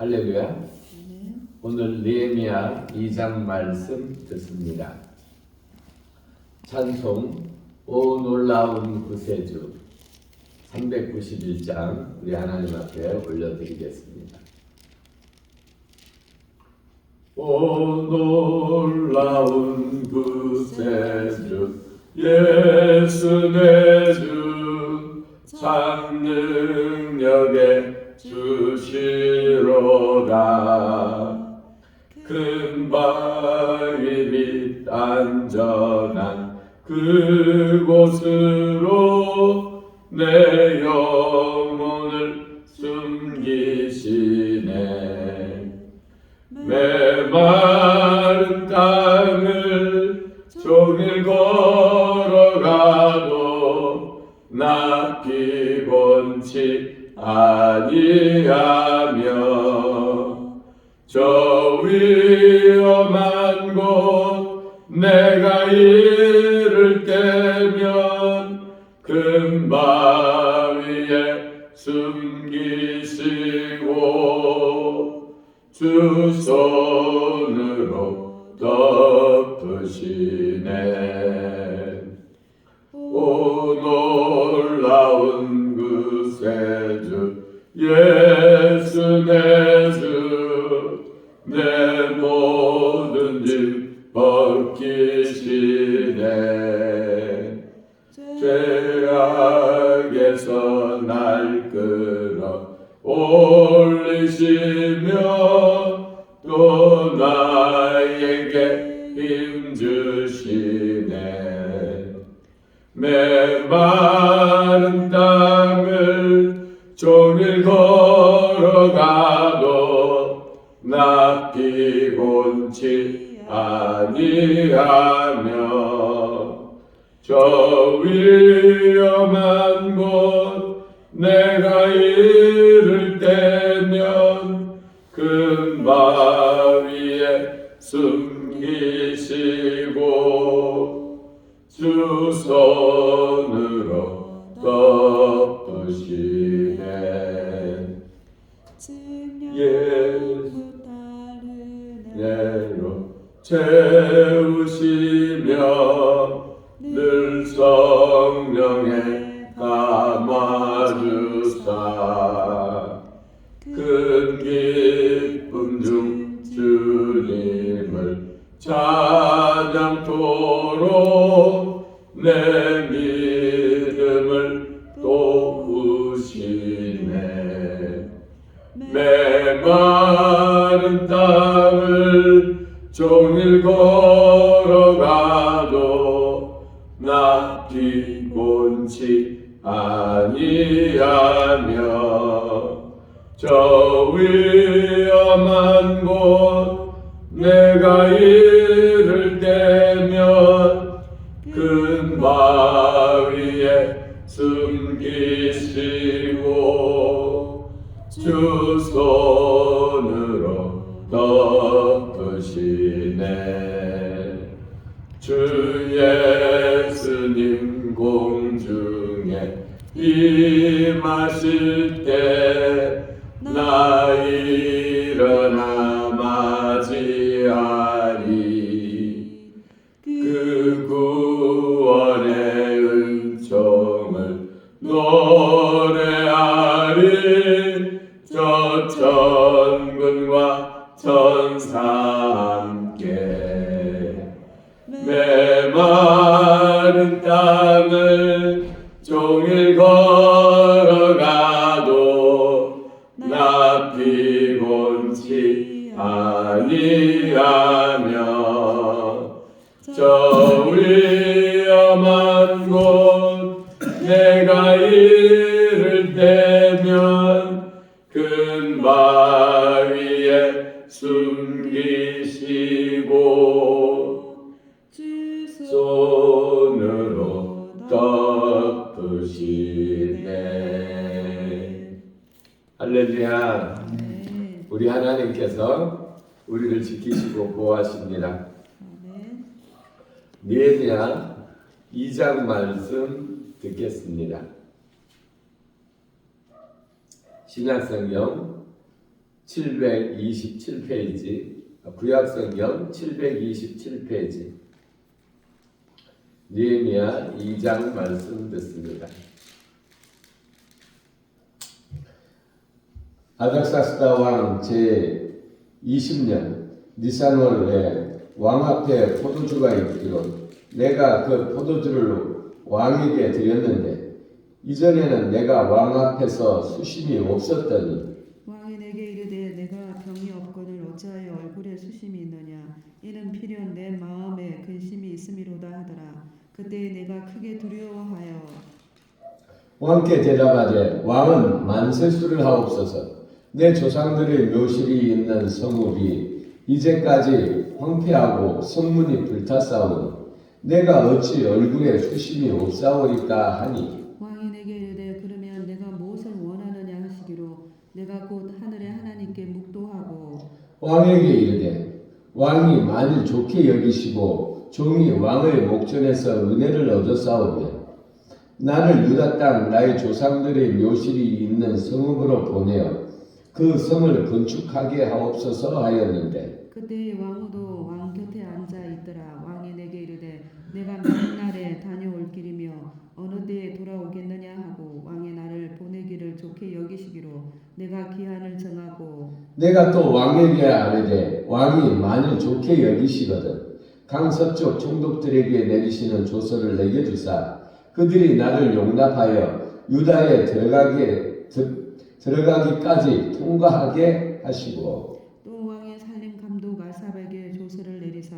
할렐루야. 오늘 느헤미야 2장 말씀 듣습니다. 찬송 오 놀라운 구세주 391장 우리 하나님 앞에 올려드리겠습니다. 오 놀라운 구세주 예수 내주 창능력에 주시로다. 큰 바위 밑 안전한 그곳으로 내 영혼을 숨기시네. 메마른 땅을 종일 걸어가도 나 피곤치 아니하며 저 위험한 곳 내가 이를 때면 금바 위에 숨기시고 주 손으로 덮으시네. 오 놀라운 구 세주 예수 내주 내 모든 짐 벗기시네. 죄악에서 날 끌어 올리시며 또 나에게 힘 주시네. 메마른 땅을 종일 걸어가도 나 피곤치 아니하며 저 위험한 곳 내가 이를 때면 큰 바위에 숨기시고 주 손으로 덮으시네. 예수 내로 채우시며 늘 성령에 감아주사 큰 기쁨 중 주님을 찬양토록 저 위험한 곳 내가 이를 때면 큰 바위에 숨기시고 주 손으로 덮으시네. 주 예수님 공중에 임하실 때 나 일어나 맞이하리. 그 구원의 은총을 노래하리. 저 천군과 천사 함께 메마른 땅을 종일 걸어가도 아니하며 저 위험한 곳 내가 이를 때면 큰 바위에 숨기시고 손으로 덮으시네. 할렐루야 우리 하나님께서 우리를 지키시고 보호하십니다. 니에미야 2장 말씀 듣겠습니다. 신약성경 727페이지 구약성경 727페이지. 니에미야 2장 말씀 듣습니다. 아닥사스다 왕 제 20년 니산월에 왕 앞에 포도주가 있기로 내가 그 포도주를 왕에게 드렸는데 이전에는 내가 왕 앞에서 수심이 없었더니 왕이 내게 이르되 내가 병이 없거늘 어찌하여 얼굴에 수심이 있느냐? 이는 필연 내 마음에 근심이 있음이로다 하더라. 그때 내가 크게 두려워하여 왕께 대답하되 왕은 만세수를 하옵소서 내 조상들의 묘실이 있는 성읍이 이제까지 황폐하고 성문이 불탔사오니 내가 어찌 얼굴에 수심이 없사오리까 하니? 왕이 내게 이르되 그러면 내가 무엇을 원하느냐 하시기로 내가 곧 하늘의 하나님께 묵도하고 왕에게 이르되 왕이 만일 좋게 여기시고 종이 왕의 목전에서 은혜를 얻었사오면 나를 유다 땅 나의 조상들의 묘실이 있는 성읍으로 보내어 그 성을 건축하게 하옵소서 하였는데. 그때 왕후도 왕 곁에 앉아 있더라. 왕이 내게 이르되 내가 몇 날에 다녀올 길이며 어느 때에 돌아오겠느냐 하고 왕이 나를 보내기를 좋게 여기시기로 내가 기한을 정하고. 내가 또 왕에게 아뢰되 왕이 만일 좋게 여기시거든. 강 서쪽 총독들에게 내리시는 조서를 내게 주사 그들이 나를 용납하여 유다에 들어가게 들, 들어가기까지 통과하게 하시고 또 왕의 살림 감독 아삽에게 조서를 내리사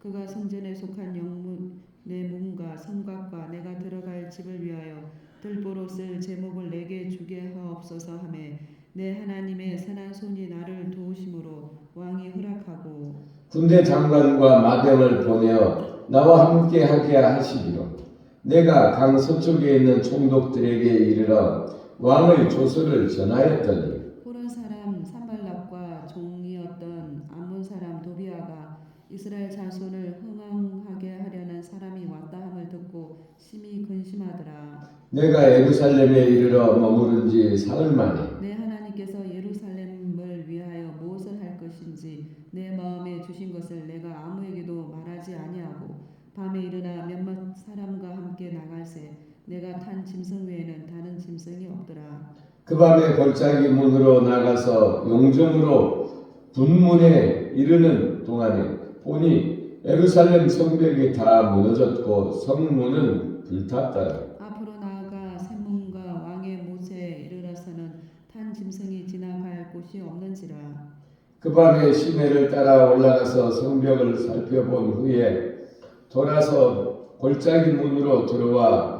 그가 성전에 속한 영문의 문과 성곽과 내가 들어갈 집을 위하여 들보로 쓸 제목을 내게 주게 하옵소서 하매 내 하나님의 선한 손이 나를 도우심으로 왕이 허락하고 군대 장관과 마병을 보내어 나와 함께 하게 하시기로 내가 강 서쪽에 있는 총독들에게 이르러 왕의 조서를 전하였더니 호른 사람 산발락과 종이었던 암몬 사람 도비아가 이스라엘 자손을 흥황하게 하려는 사람이 왔다 함을 듣고 심히 근심하더라. 내가 예루살렘에 이르러 머무른 지 사흘 만에 내 하나님께서 예루살렘을 위하여 무엇을 할 것인지 내 마음에 주신 것을 내가 아무에게도 말하지 아니하고 밤에 일어나 몇몇 사람과 함께 나갈새 내가 탄 짐승 외에는 다른 짐승이 없더라. 그 밤에 골짜기 문으로 나가서 용정으로 분문에 이르는 동안에 보니 예루살렘 성벽이 다 무너졌고 성문은 불탔더라. 앞으로 나아가 샘문과 왕의 못에 이르러서는 탄 짐승이 지나갈 곳이 없는지라. 그 밤에 시내를 따라 올라가서 성벽을 살펴본 후에 돌아서 골짜기 문으로 들어와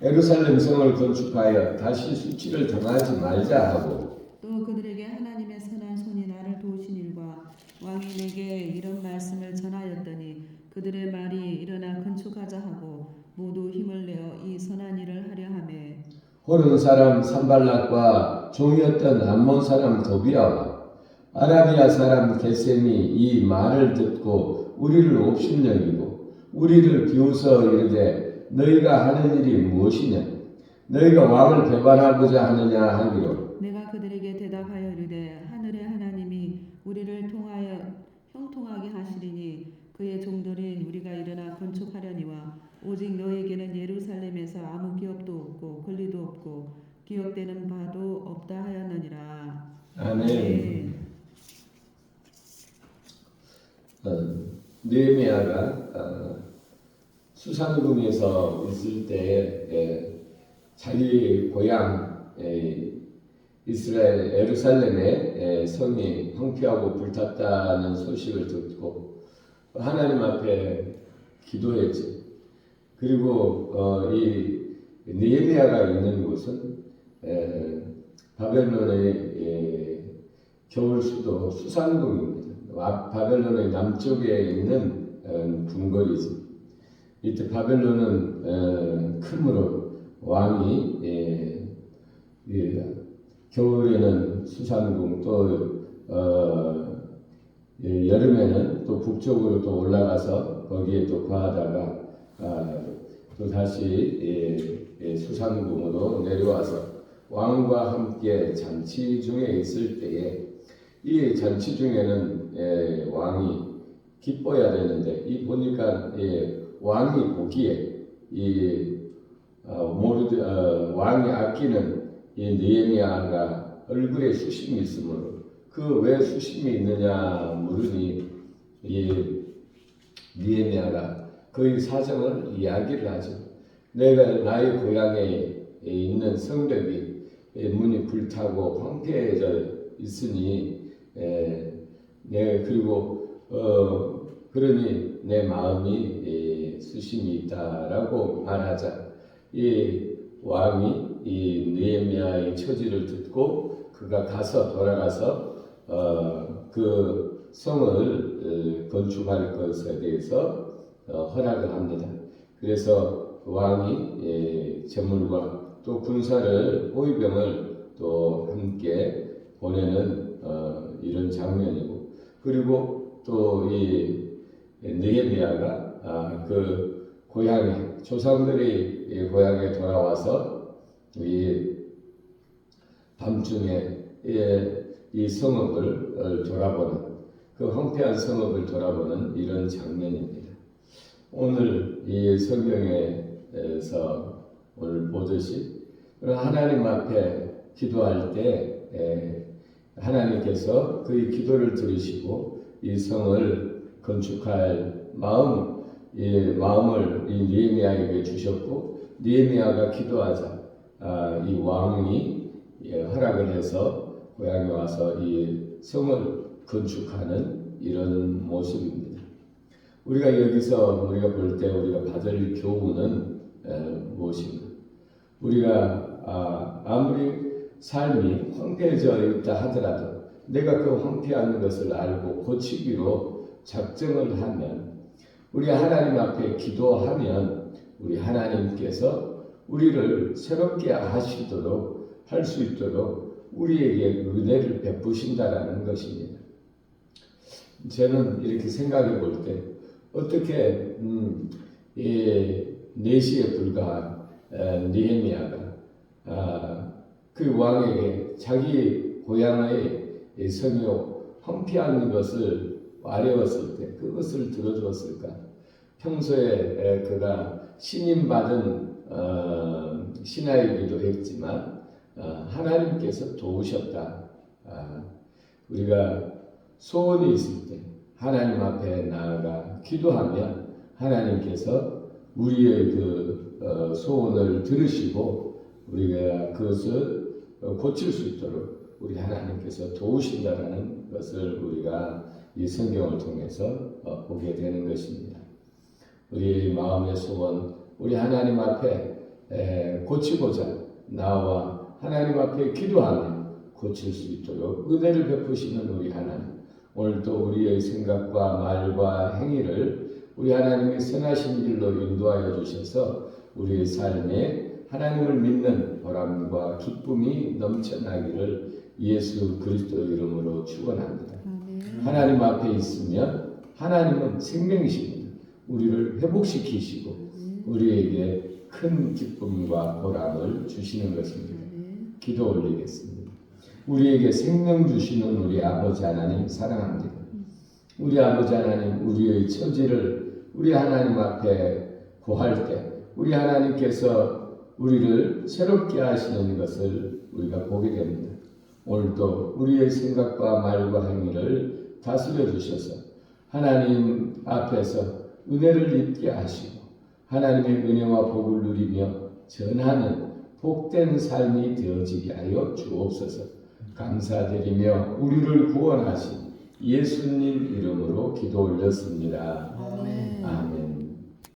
예루살렘 성을 건축하여 다시 수치를 당하지 말자 하고 또 그들에게 하나님의 선한 손이 나를 도우신 일과 왕이 내게 이런 말씀을 전하였더니 그들의 말이 일어나 건축하자 하고 모두 힘을 내어 이 선한 일을 하려 하매 호른 사람 산발락과 종이었던 암몬 사람 도비아와 아라비아 사람 게셈이 이 말을 듣고 우리를 옵신여기고 우리를 비웃어 이르되 너희가 하는 일이 무엇이냐 너희가 왕을 배반하고자 하느냐 하기로 내가 그들에게 대답하여 이르되 하늘의 하나님이 우리를 통하여 형통하게 하시리니 그의 종들인 우리가 일어나 건축하려니와 오직 너에게는 예루살렘에서 아무 기업도 없고 권리도 없고 기억되는 바도 없다 하였느니라. 아멘. 어, 느헤미야가 어, 수산궁에서 있을 때 예, 자기 고향 예, 이스라엘 예루살렘의 예, 성이 황폐하고 불탔다는 소식을 듣고 하나님 앞에 기도했지. 그리고 어, 이 느헤미야가 있는 곳은 에, 바벨론의 예, 겨울 수도 수산궁입니다. 와- 바벨론의 남쪽에 있는 어, 궁궐이지. 이때 바벨론은 어, 크므로 왕이 예, 예, 겨울에는 수산궁 또 어, 예, 여름에는 또 북쪽으로 또 올라가서 거기에 또 거하다가 아, 또 다시 예, 예, 수산궁으로 내려와서 왕과 함께 잔치 중에 있을 때에 이 잔치 중에는 예, 왕이 기뻐야 되는데 이 보니까 예, 왕이 보기에 이 어, 모르드 어, 왕이 아끼는 이 느헤미야가 얼굴에 수심이 있으므로 그 왜 수심이 있느냐 물으니 이 느헤미야가 그 사정을 이야기를 하죠. 내가 나의 고향에 있는 성벽이 예, 문이 불타고 황폐해져 있으니 에, 네 그리고 어 그러니 내 마음이 예, 수심이 있다라고 말하자 이 왕이 이 느헤미야의 처지를 듣고 그가 가서 돌아가서 어 그 성을 어, 건축할 것에 대해서 어, 허락을 합니다. 그래서 왕이 예, 재물과 또 군사를 호위병을 또 함께 보내는 어, 이런 장면이고 그리고 또이 느헤미야가 아, 그 고향에 조상들이 이 고향에 돌아와서 이 밤중에 예, 이 성읍을 어, 돌아보는 그 황폐한 성읍을 돌아보는 이런 장면입니다. 오늘 이 성경에서 오늘 보듯이 하나님 앞에 기도할 때 에, 하나님께서 그의 기도를 들으시고 이 성을 건축할 마음 이 마음을 이 니에미아에게 주셨고 니에미아가 기도하자 아, 이 왕이 예, 허락을 해서 고향에 와서 이 성을 건축하는 이런 모습입니다. 우리가 여기서 우리가 볼 때 우리가 받을 교훈은 에, 무엇인가? 우리가 아, 아무리 삶이 황폐해져 있다 하더라도 내가 그 황폐한 것을 알고 고치기로 작정을 하면 우리 하나님 앞에 기도하면 우리 하나님께서 우리를 새롭게 하시도록 할 수 있도록 우리에게 은혜를 베푸신다라는 것입니다. 저는 이렇게 생각해 볼 때 어떻게 음, 이 4시에 불과한 에, 느헤미야가 아, 그 왕에게 자기 고향의 이 성이 황폐한 것을 아뢰었을 때 그것을 들어주었을까? 평소에 에, 그가 신임 받은 어, 신하이기도 했지만 어, 하나님께서 도우셨다. 아, 우리가 소원이 있을 때 하나님 앞에 나아가 기도하면 하나님께서 우리의 그 어, 소원을 들으시고 우리가 그것을 어, 고칠 수 있도록 우리 하나님께서 도우신다라는 것을 우리가 이 성경을 통해서 어, 보게 되는 것입니다. 우리 마음의 소원, 우리 하나님 앞에 에, 고치고자 나와 하나님 앞에 기도하며 고칠 수 있도록 은혜를 베푸시는 우리 하나님. 오늘도 우리의 생각과 말과 행위를 우리 하나님의 선하신 길로 인도하여 주셔서 우리의 삶에 하나님을 믿는 보람과 기쁨이 넘쳐나기를 예수 그리스도 이름으로 축원합니다. 아멘. 하나님 앞에 있으면 하나님은 생명이십니다. 우리를 회복시키시고 우리에게 큰 기쁨과 보람을 주시는 것입니다. 아멘. 기도 올리겠습니다. 우리에게 생명 주시는 우리 아버지 하나님 사랑합니다. 우리 아버지 하나님 우리의 처지를 우리 하나님 앞에 구할 때 우리 하나님께서 우리를 새롭게 하시는 것을 우리가 보게 됩니다. 오늘도 우리의 생각과 말과 행위를 다스려 주셔서 하나님 앞에서 은혜를 입게 하시고 하나님의 은혜와 복을 누리며 전하는 복된 삶이 되어지게 하여 주옵소서. 감사드리며 우리를 구원하신 예수님 이름으로 기도 올렸습니다. 아멘. 아멘.